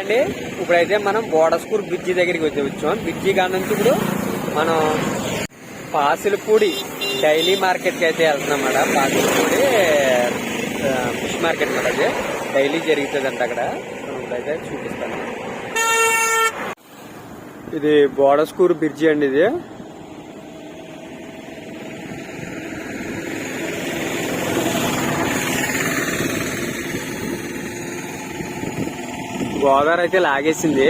అండి ఇప్పుడైతే మనం బోడస్కూర్ బ్రిడ్జి దగ్గరికి వచ్చి వచ్చాం. బ్రిడ్జి కానీ ఇప్పుడు మనం పాసిలపూడి డైలీ మార్కెట్కి అయితే వెళ్తున్నాం అన్నమాట పాసిలపూడి ఫిష్ మార్కెట్ అన్నమాట అది. డైలీ జరుగుతుంది అంట అక్కడ. ఇప్పుడైతే చూపిస్తాను. ఇది బోడస్కూర్ బ్రిడ్జి అండి ఇది. గోదావరి అయితే లాగేసింది.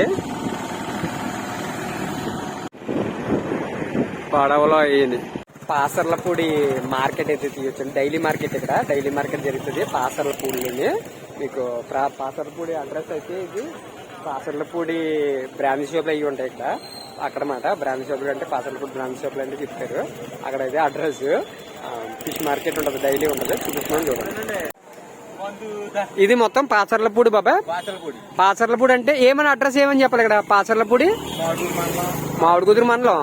పడవలో అయ్యింది. పాసర్లపూడి మార్కెట్ అయితే తీయొచ్చు డైలీ మార్కెట్ ఇక్కడ. డైలీ మార్కెట్ జరుగుతుంది పాసర్లపూడిలోని. మీకు పాసర్లపూడి అడ్రస్ అయితే ఇది. పాసర్లపూడి బ్రాండ్ షాప్లు అవి ఉంటాయి ఇక్కడ. అక్కడ మాట బ్రాండ్ షాప్లు అంటే పాసర్లపూడి బ్రాండ్ షాప్లు అంటే చెప్తారు అక్కడైతే అడ్రస్ ఫిష్ మార్కెట్ ఉంటుంది. డైలీ ఉంటుంది. చూపిస్తున్నాను చూడండి. ఇది మొత్తం పాసర్లపూడి బాబా. పాసర్లపూడి. అంటే ఏమని అడ్రస్ ఏమని చెప్పాలి ఇక్కడ? పాసర్లపూడి? మామిడి కుదురు మండలం.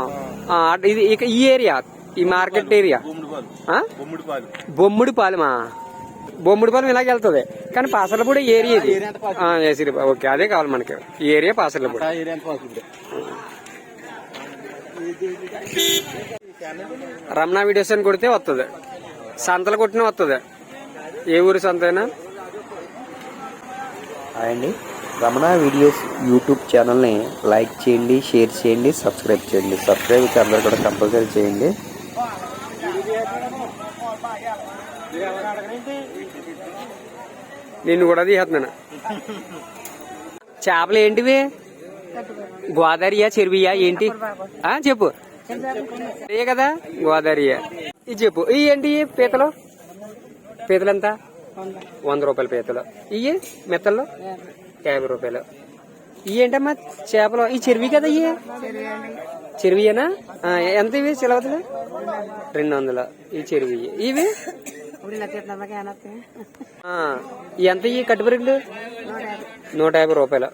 ఇది ఇక ఈ ఏరియా ఈ మార్కెట్ ఏరియా? బొమ్మిడిపాలెమా బొమ్మిడిపాలెం. ఇలాగ వెళ్తుంది. కానీ పాసర్లపూడి ఏరియా ఇది. ఏసీ ఓకే అదే కావాలి మనకి. ఈ ఏరియా పాసర్లపూడి. రమణ వీడియోస్ అని కొడితే వస్తుంది సంతలు కొట్టిన వస్తుంది ఏ ఊరి సంత అయినా హాయ్ అండి. రమణ వీడియోస్ యూట్యూబ్ ఛానల్ని లైక్ చేయండి షేర్ చేయండి సబ్స్క్రైబ్ చేయండి. సబ్స్క్రైబ్ అందరు కూడా కంపల్సరీ చేయండి. నిన్ను కూడా తీసేస్తున్నాను చేపలు ఏంటివి? గోదావరియా చెరువియా ఏంటి? చెప్పు. ఏ కదా? గోదావరియా. ఇది చెప్పు. ఇవి ఏంటి పీతలు? పీతలు ఎంత వంద రూపాయల పీతలు. ఇవి మెత్తల్లో యాభై రూపాయలు. ఇవి ఏంటమ్మా? చేపలు. ఈ చెరువి కదా ఇవి చెరువియేనా? ఎంత ఇవి చిలవతలు? రెండు వందలు. ఈ చెరువి ఇవి? ఎంత ఈ కట్టుబరిగులు నూట యాభై రూపాయలు.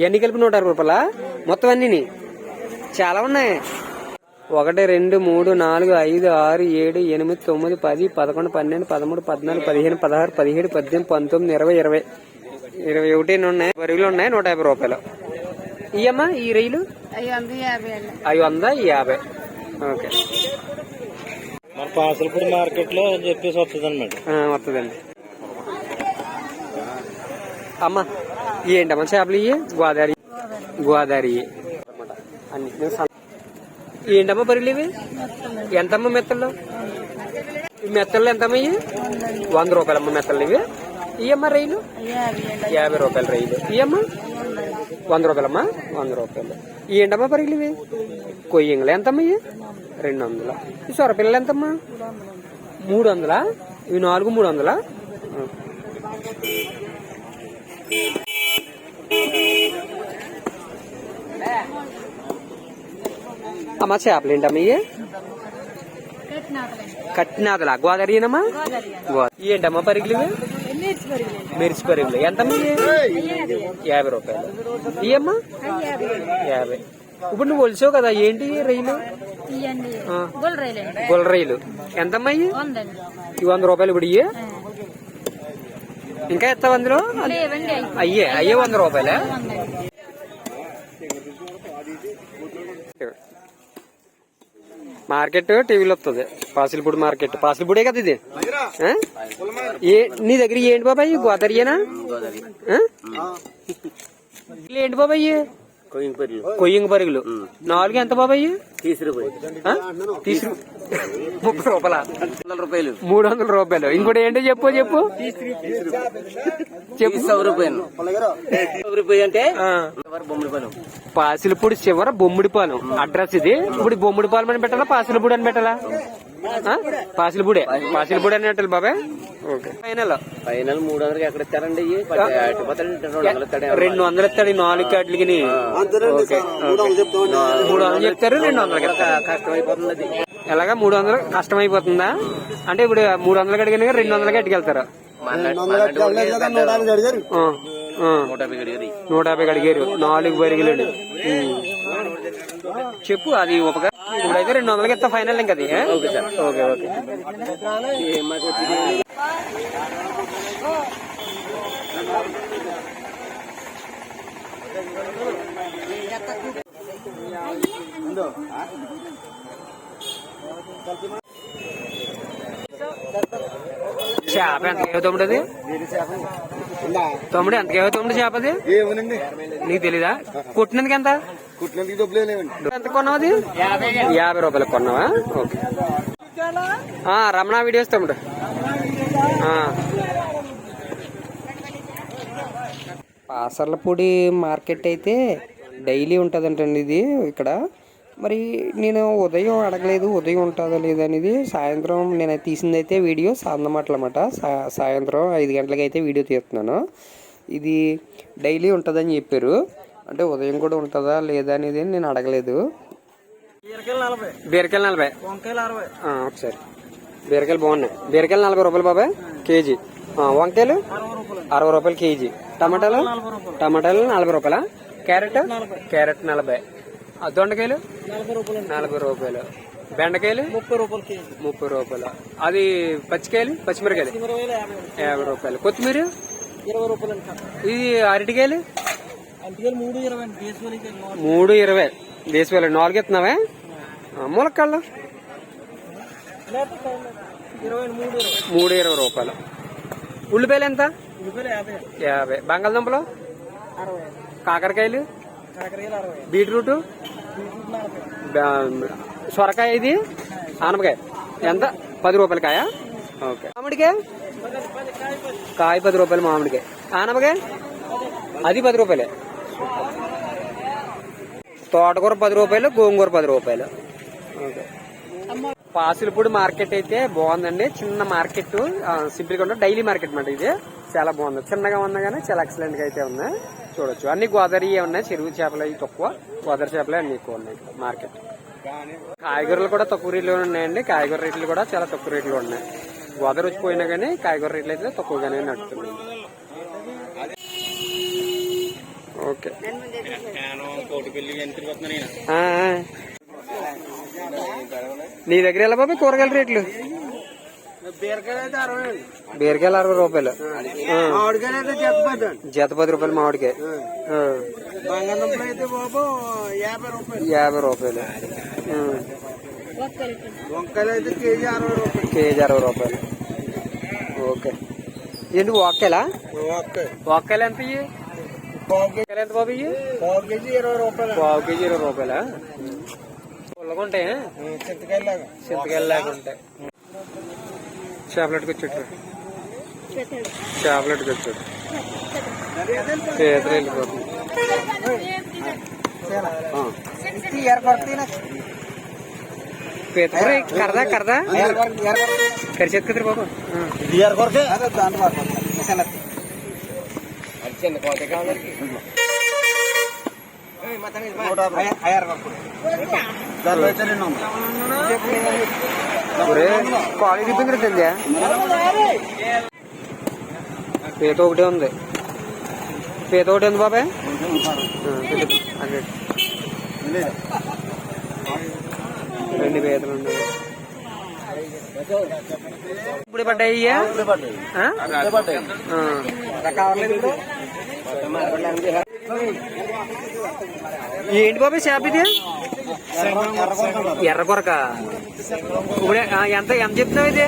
ఇవన్నీ కలిపి నూట యాభై రూపాయలా? మొత్తం అన్ని చాలా ఉన్నాయి. ఒకటి రెండు మూడు నాలుగు ఐదు ఆరు ఏడు ఎనిమిది తొమ్మిది పది పదకొండు పన్నెండు పదమూడు పద్నాలుగు పదిహేను పదహారు పదిహేడు పద్దెనిమిది పంతొమ్మిది ఇరవై ఇరవై. ఇరవై ఒకటి ఉన్నాయి? బరుగులు ఉన్నాయి నూట యాభై రూపాయలు. ఇయమ్మా ఈ రైలు? అవి వంద యాభై ఓకే. మన పాసలపూడి మార్కెట్లో అని చెప్పేసి వస్తుంది అనమాట ఆ, వస్తుందండి. అమ్మ ఏంటమ్మా చేపలు ఇవి గోదావరి గోదావరి అన్ని ఏంటమ్మా బరిలు ఇవి? ఎంతమ్మా మెత్తలు? ఈ మెత్తలు ఎంతమ్మా ఇవి? వంద రూపాయలమ్మ మెత్తలు ఇవి. ఇవమ్మా రైలు? యాభై రూపాయలు రైలు. ఇవమ్మా వంద రూపాయలమ్మా? వంద రూపాయలు. ఏంటమ్మా పరిగిలు ఇవి? కొయ్యంగులు ఎంతమ్మా ఇవి? రెండు వందల. ఈ సొరపిల్లలు ఎంతమ్మా? మూడు వందలా? ఇవి నాలుగు మూడు వందలా? అమ్మా చేపలు ఏంటమ్మా ఇవి కట్టినాదలా గోదావరినమ్మా గోదావరి ఏంటమ్మా పరిగిలు ఇవి మిర్చి పరిగిలు ఎంతమ్మా ఇవి యాభై రూపాయలు ఇవమ్మా యాభై ఇప్పుడు నువ్వు ఒలిసావు కదా ఏంటి రైలు. గొల్ రైలు ఎంతమ్మా ఇవి వంద రూపాయలు ఇప్పుడు ఇయ్యే? ఇంకా ఎత్తావు అందులో? అయ్యే అయ్యే వంద రూపాయలే? వందండి మార్కెట్ టీవీలో వస్తుంది పాసిల్పూడి మార్కెట్ పాసిల్పూడే కదా ఇది ఆ? ఏ నీ దగ్గర ఏంటి బాబాయ్ గోదావరియేనా ఆ? ఇవి ఏంటి బాబాయ్ కొయ్యంగి పరుగులు నాలుగు ఎంత బాబాయ్? తీసు ముప్పై రూపాయల? రూపాయలు. మూడు వందల రూపాయలు. ఇంకోటి ఏంటో చెప్పు చెప్పు. చెప్పు. రూపాయలు. రూపాయి అంటే? ఆ. బొమ్మడి పాసిలపూడి చివర బొమ్మిడిపాలెం అడ్రస్ ఇది. ఇప్పుడు బొమ్మిడిపాలెం అని పెట్టాలా? పాసిలపూడి అని పెట్టాలా? పాసిలపూడే పాసిలపూడి అని పెట్టాలి బాబాయ్ ఓకే. ఫైనల్. ఫైనల్ మూడు వందలకి ఎక్కడ ఇస్తారండి రెండు వందలు ఇస్తాడు నాలుగు కాట్లకి మూడు వందలు చెప్తారు రెండు వందలకి. కష్టమైపోతుంది అది. ఎలాగా మూడు వందలు కష్టం అయిపోతుందా అంటే ఇప్పుడు మూడు వందలకి అడిగిన రెండు వందలకి అట్టుకెళ్తారు. నూట యాభై అడిగారు. నాలుగు బరిగిలు చెప్పు అది ఉపక ఇప్పుడైతే రెండు వందలకి ఇస్తా ఫైనల్ ఇంకా అది ఏ? ఓకే ఓకే చేప ఎంత తమ్ముడు అది తమ్ముడు ఎంత తమ్ముడు చేప అది నీకు తెలీదా? కుట్టినందుకు ఎంత? కుట్టినందుకు డబ్బులు లేవండి. ఎంత కొన్నావు అది యాభై రూపాయలకు కొన్నావా? ఓకే. ఆ, రమణ వీడియోస్ తమ్ముడు. పాసర్లపూడి మార్కెట్ అయితే డైలీ ఉంటుందంటండి ఇది ఇక్కడ. మరి నేను ఉదయం అడగలేదు ఉదయం ఉంటుందా లేదా అనేది సాయంత్రం నేను తీసింది అయితే వీడియో సాయంత్రం అన్నమాట సా- సాయంత్రం ఐదు గంటలకి అయితే వీడియో తీస్తున్నాను. ఇది డైలీ ఉంటుందని చెప్పారు. అంటే ఉదయం కూడా ఉంటుందా లేదా అనేది నేను అడగలేదు. బీరకాయలు నలభై. ఒకసారి. బీరకాయలు బాగున్నాయి. బీరకాయలు నలభై రూపాయలు బాబాయ్ కేజీ. వంకాయలు? అరవై రూపాయలు. కేజీ. టమాటాలు? టమాటాలు నలభై రూపాయలా. క్యారెట్? క్యారెట్ నలభై. దొండకాయలు? నలభై రూపాయలు బెండకాయలు? ముప్పై రూపాయలు ముప్పై రూపాయలు. అది పచ్చికాయలు? పచ్చిమిరకాయలు? యాభై రూపాయలు. కొత్తిమీర? ఇరవై రూపాయలు ఇది అరటికాయలు? మూడు ఇరవై దేశవేలు నాలుగు ఎత్తున్నావా? ములక్కాళ్ళు మూడు ఇరవై. రూపాయలు. ఉల్లిపాయలు ఎంత? యాభై. బంగాళదుంపలు? కాకరకాయలు? బీట్రూట్? సొరకాయ ఇది? ఆనపకాయ. ఎంత? పది రూపాయల కాయ ఓకే మామిడికాయ కాయ పది రూపాయలు మామిడికాయ. ఆనపకాయ? అది పది రూపాయలే. తోటకూర పది రూపాయలు గోంగూర పది రూపాయలు. పాసులపూడి మార్కెట్ అయితే బాగుందండి. చిన్న మార్కెట్ సింపుల్గా డైలీ మార్కెట్ మాట ఇది. చాలా బాగుంది. చిన్నగా ఉన్నా కానీ చాలా ఎక్సలెంట్గా అయితే ఉంది చూడొచ్చు. అన్ని గోదావరి ఉన్నాయి? చెరువు చేపలు అవి తక్కువ. గోదావరి చేపలు అన్ని ఎక్కువ ఉన్నాయి మార్కెట్. కాయగూరలు కూడా తక్కువ రేట్లు ఉన్నాయండి. కాయగూర రేట్లు కూడా చాలా తక్కువ రేట్లు ఉన్నాయి. గోదావరి వచ్చిపోయినా కానీ కాయగూర రేట్లు అయితే తక్కువగానే నడుతున్నాయి ఓకే. నీ దగ్గర ఎలా బాబు కూరగాయల రేట్లు? బీరకాయలు అరవై రూపాయలు. జత పది రూపాయలు మామిడికాయ. యాభై రూపాయలు. కేజీ అరవై రూపాయలు కేజీ అరవై రూపాయలు. ఓకే. ఏంటి వాక్కాయలా? ఓకే వాక్కాయలు ఎంత ఎంత బాబు ఇయ్యి పావు కేజీ ఇరవై రూపాయలు పావు కేజీ ఇరవై రూపాయలా పుల్లగా ఉంటాయి చింతకాయలు లాగా చింతకాయలు లాగా ఉంటాయి చేపలెట్టుకు వచ్చేట్టు చేపలెట్టుకు వచ్చేట్టు చేతులు వెళ్ళిపోతుంది కరదా కరదా కరిచేది కదరు బాబు ఆ. కాలేజీ పిండి తిందా పీత ఒకటే ఉంది. పీత ఒకటి ఉంది బాబాయ్. రెండు పీతలు ఉన్నాయి. ఇప్పుడు పడ్డాయి ఇయ్యా? ఏంటి బాబాయ్ షాప్ ఇది? ఎర్ర కొరక. ఇప్పుడు ఎంత ఎంత చెప్తున్నావు ఇది?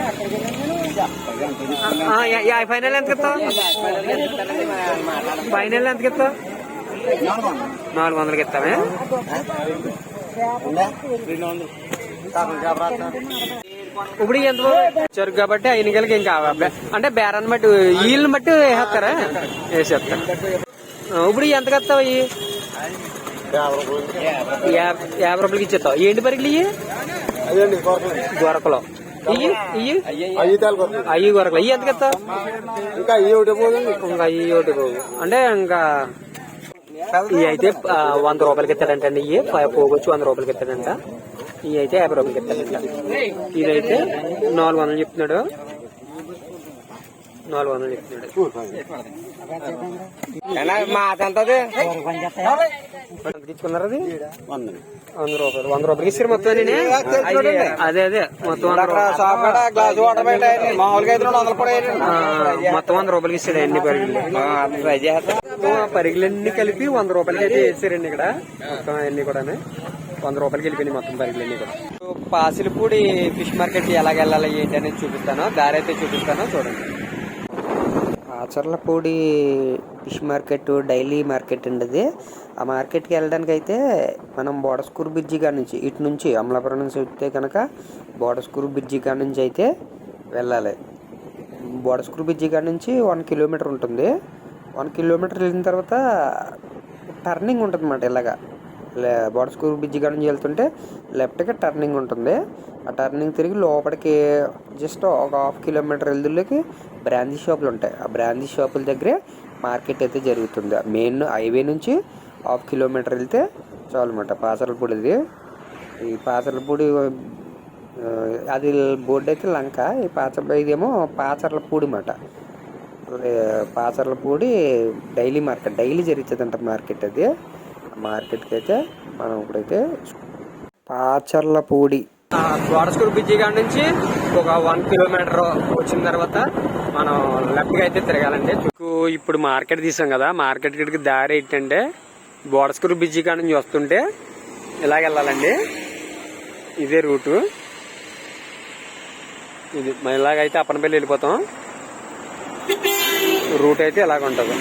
ఫైనల్ ఎంత ఇస్తావు ఫైనల్ ఎంత ఇస్తావు? నాలుగు వందలకి ఇస్తావే? ఇప్పుడు ఎంత చెరుకు కాబట్టి ఐదు గెలకి ఇంకా అంటే బేరాన్ని బట్టి ఈళ్ళని బట్టి వేసేస్తారా? వేసేస్తారు. ఇప్పుడు ఎంత కత్తావు ఇవి యాభై యాభై రూపాయలకి ఇచ్చేస్తావు. ఏంటి పరిగలు ఇవి అదండి గొరకలు. ఇయ్యి? అయ్యి గొరకలు. అయ్యి ఎంత కత్తావు ఇంకా అయ్యి ఒకటి పోదు ఇంకా అయ్యి ఒకటి అంటే ఇంకా ఇవి అయితే వంద రూపాయలకి ఇస్తాడంటండి ఇవి ప- పోగొచ్చి వంద రూపాయలకి ఇస్తాడంట. ఇవి అయితే యాభై రూపాయలకి ఇస్తాడంట ఇదైతే నాలుగు వందలు చెప్తున్నాడు. నాలుగు వందలు చెప్తున్నాడు. తీసుకున్నారు అది? వంద. రూపాయలు. వంద రూపాయలకి ఇస్తారు మొత్తం అదే అదే. మొత్తం రూపాయలు. మొత్తం వంద రూపాయలకి ఇస్తాడు అన్ని ఆ పరిగిలన్నీ కలిపి వంద రూపాయలకి అయితే వేసారండి ఇక్కడ. మొత్తం అన్ని కూడా వంద రూపాయలకి వెళ్ళిపోయినాయి మొత్తం పరిగిలన్నీ కూడా. పాసిలపూడి ఫిష్ మార్కెట్ ఎలాగ వెళ్ళాలి ఏంటి అనేది చూపిస్తాను. దారి అయితే చూపిస్తాను. చూడండి. Acharlapudi fish market daily market అండి అది. ఆ మార్కెట్కి వెళ్ళడానికి అయితే మనం బోడస్కూరు బ్రిడ్జి కాడ నుంచి ఇటు నుంచి అమలాపురం నుంచి వస్తే కనుక బోడస్కూరు బ్రిడ్జి కాడ నుంచి అయితే వెళ్ళాలి. బోడస్కూరు బ్రిడ్జి కాడ నుంచి వన్ కిలోమీటర్ ఉంటుంది. వన్ కిలోమీటర్ వెళ్ళిన తర్వాత టర్నింగ్ ఉంటుంది అన్నమాట ఇలాగా. బోడస్కూర్ బ్రిడ్జి కాడ నుంచి వెళ్తుంటే లెఫ్ట్కి టర్నింగ్ ఉంటుంది. ఆ టర్నింగ్ తిరిగి లోపలికి జస్ట్ ఒక హాఫ్ కిలోమీటర్ వెళ్తుల్లోకి బ్రాందీ షాపులు ఉంటాయి. ఆ బ్రాందీ షాపుల దగ్గరే మార్కెట్ అయితే జరుగుతుంది. మెయిన్ హైవే నుంచి హాఫ్ కిలోమీటర్ వెళ్తే చాలు అనమాట పాసరలపూడిది ఈ పాసరలపూడి అది బోర్డు అయితే లంక. ఈ పాచ ఇదేమో పాచర్లపూడి మాట పాచర్లపూడి డైలీ మార్కెట్ డైలీ జరుగుతుందంట మార్కెట్ అది. మార్కెట్కి అయితే మనం ఇప్పుడైతే పాచర్లపూడి గోడస్కూర్ బ్రిడ్జి కాడ నుంచి ఒక వన్ కిలోమీటర్ వచ్చిన తర్వాత మనం లెఫ్ట్ అయితే తిరగాలండి. ఇప్పుడు మార్కెట్ తీసాం కదా మార్కెట్ కిడికి దారి ఏంటంటే బోడస్కూరు బ్రిడ్జి కాడ నుంచి వస్తుంటే ఇలాగ వెళ్ళాలండి. ఇదే రూటు. ఇది ఇలాగైతే అప్పనపల్లి వెళ్ళిపోతాం. రూట్ అయితే ఇలాగ ఉంటుంది.